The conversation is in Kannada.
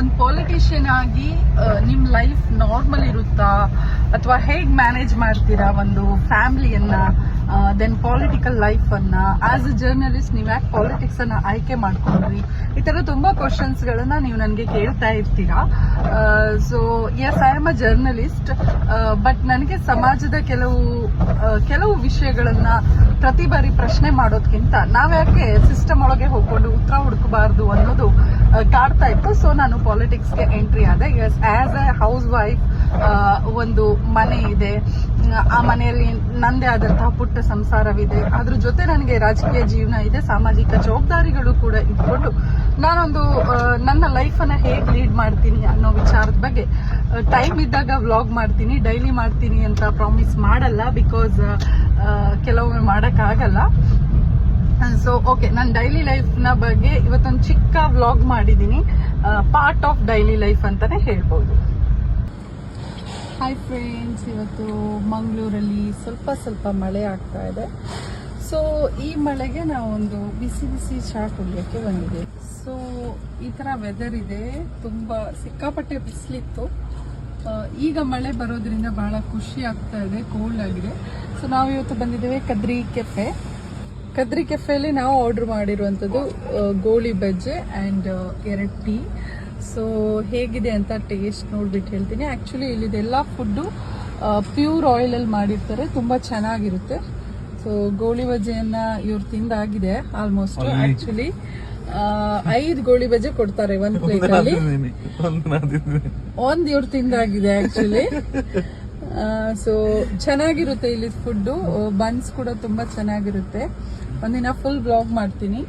ಒಂದು ಪೊಲಿಟಿಷಿಯನ್ ಆಗಿ ನಿಮ್ ಲೈಫ್ ನಾರ್ಮಲ್ ಇರುತ್ತಾ? ಅಥವಾ ಹೇಗ್ ಮ್ಯಾನೇಜ್ ಮಾಡ್ತೀರಾ ಒಂದು ಫ್ಯಾಮಿಲಿಯನ್ನ ದೆನ್ ಪಾಲಿಟಿಕಲ್ ಅನ್ನ ಆಸ್ ಅ ಜರ್ನಲಿಸ್ಟ್ ನೀವು ಯಾಕೆ ಅನ್ನ ಆಯ್ಕೆ ಮಾಡ್ಕೊಂಡ್ರಿ? ಈ ತರ ತುಂಬಾ ಕ್ವಶನ್ಸ್ ಗಳನ್ನ ನೀವು ನನಗೆ ಕೇಳ್ತಾ ಇರ್ತೀರಾ. So yes I am a journalist but ನನಗೆ ಸಮಾಜದ ಕೆಲವು ಕೆಲವು ವಿಷಯಗಳನ್ನ ಪ್ರತಿ ಬಾರಿ ಪ್ರಶ್ನೆ ಮಾಡೋದ್ಕಿಂತ ನಾವ್ಯಾಕೆ ಸಿಸ್ಟಮ್ ಒಳಗೆ ಹೋಗ್ಕೊಂಡು ಉತ್ತರ ಹುಡುಕಬಾರ್ದು ಅನ್ನೋದು ಕಾಡ್ತಾ ಇತ್ತು. ಸೊ ನಾನು ಪಾಲಿಟಿಕ್ಸ್ಗೆ ಎಂಟ್ರಿ ಆದೆ. Yes as a housewife ಒಂದು ಮನೆ ಇದೆ. ಆ ಮನೆಯಲ್ಲಿ ನಂದೇ ಆದಂತಹ ಪುಟ್ಟ ಸಂಸಾರವಿದೆ. ಅದ್ರ ಜೊತೆ ನನಗೆ ರಾಜಕೀಯ ಜೀವನ ಇದೆ, ಸಾಮಾಜಿಕ ಜವಾಬ್ದಾರಿಗಳು ಕೂಡ ಇಟ್ಕೊಂಡು ನಾನೊಂದು ನನ್ನ ಲೈಫನ್ನು ಹೇಗೆ ಲೀಡ್ ಮಾಡ್ತೀನಿ ಅನ್ನೋ ವಿಚಾರದ ಬಗ್ಗೆ ಟೈಮ್ ಇದ್ದಾಗ ವ್ಲಾಗ್ ಮಾಡ್ತೀನಿ ಡೈಲಿ ಮಾಡ್ತೀನಿ ಅಂತ ಪ್ರಾಮಿಸ್ ಮಾಡಲ್ಲ ಬಿಕಾಸ್ ಕೆಲವೊಮ್ಮೆ ಮಾಡೋಕ್ಕಾಗಲ್ಲ. ಸೊ ಓಕೆ ನಾನು ಡೈಲಿ ಲೈಫ್ನ ಬಗ್ಗೆ ಇವತ್ತೊಂದು ಚಿಕ್ಕ ವ್ಲಾಗ್ ಮಾಡಿದ್ದೀನಿ. ಪಾರ್ಟ್ ಆಫ್ ಡೈಲಿ ಲೈಫ್ ಅಂತಾನೆ ಹೇಳ್ಬೋದು. ಹಾಯ್ ಫ್ರೆಂಡ್ಸ್ ಇವತ್ತು ಮಂಗಳೂರಲ್ಲಿ ಸ್ವಲ್ಪ ಸ್ವಲ್ಪ ಮಳೆ ಆಗ್ತಾ ಇದೆ. ಸೊ ಈ ಮಳೆಗೆ ನಾವೊಂದು ಬಿಸಿ ಬಿಸಿ ಚಹಾ ಕುಡಿಯೋಕ್ಕೆ ಬಂದಿದೆ ಸೊ ಈ ಥರ ವೆದರ್ ಇದೆ. ತುಂಬ ಸಿಕ್ಕಾಪಟ್ಟೆ ಬಿಸಿಲಿತ್ತು. ಈಗ ಮಳೆ ಬರೋದ್ರಿಂದ ಬಹಳ ಖುಷಿ ಆಗ್ತಾ ಇದೆ ಕೋಲ್ಡ್ ಆಗಿದೆ. ಸೊ ನಾವು ಇವತ್ತು ಬಂದಿದ್ದೇವೆ ಕದ್ರಿ ಕೆಫೆ. ಕದ್ರಿ ಕೆಫೆಯಲ್ಲಿ ನಾವು ಆರ್ಡರ್ ಮಾಡಿರುವಂಥದ್ದು ಗೋಳಿ ಬಜ್ಜೆ ಆ್ಯಂಡ್ ಎರಡು ಟೀ ಸೊ ಹೇಗಿದೆ ಅಂತ ಟೇಸ್ಟ್ ನೋಡ್ಬಿಟ್ಟು ಹೇಳ್ತೀನಿ. ಆ್ಯಕ್ಚುಲಿ ಇಲ್ಲಿದೆಲ್ಲ ಫುಡ್ಡು ಪ್ಯೂರ್ ಆಯಿಲಲ್ಲಿ ಮಾಡಿರ್ತಾರೆ. ತುಂಬ ಚೆನ್ನಾಗಿರುತ್ತೆ. ಸೊ ಗೋಳಿ ಬಜೆಯನ್ನು ಇವ್ರು ತಿಂದಾಗಿದೆ ಆಲ್ಮೋಸ್ಟ್ ಆ್ಯಕ್ಚುಲಿ ಐದು ಗೋಳಿ ಬಜೆ ಕೊಡ್ತಾರೆ ಒಂದು ಪ್ಲೇಟಲ್ಲಿ ಒಂದ್ ಇವ್ರು ತಿಂದಾಗಿದೆ ಆ್ಯಕ್ಚುಲಿ ಸೊ ಚೆನ್ನಾಗಿರುತ್ತೆ ಇಲ್ಲಿ ಫುಡ್ಡು ಬನ್ಸ್ ಕೂಡ ತುಂಬಾ ಚೆನ್ನಾಗಿರುತ್ತೆ. ಒಂದಿನ ಫುಲ್ ಬ್ಲಾಗ್ ಮಾಡ್ತೀನಿ.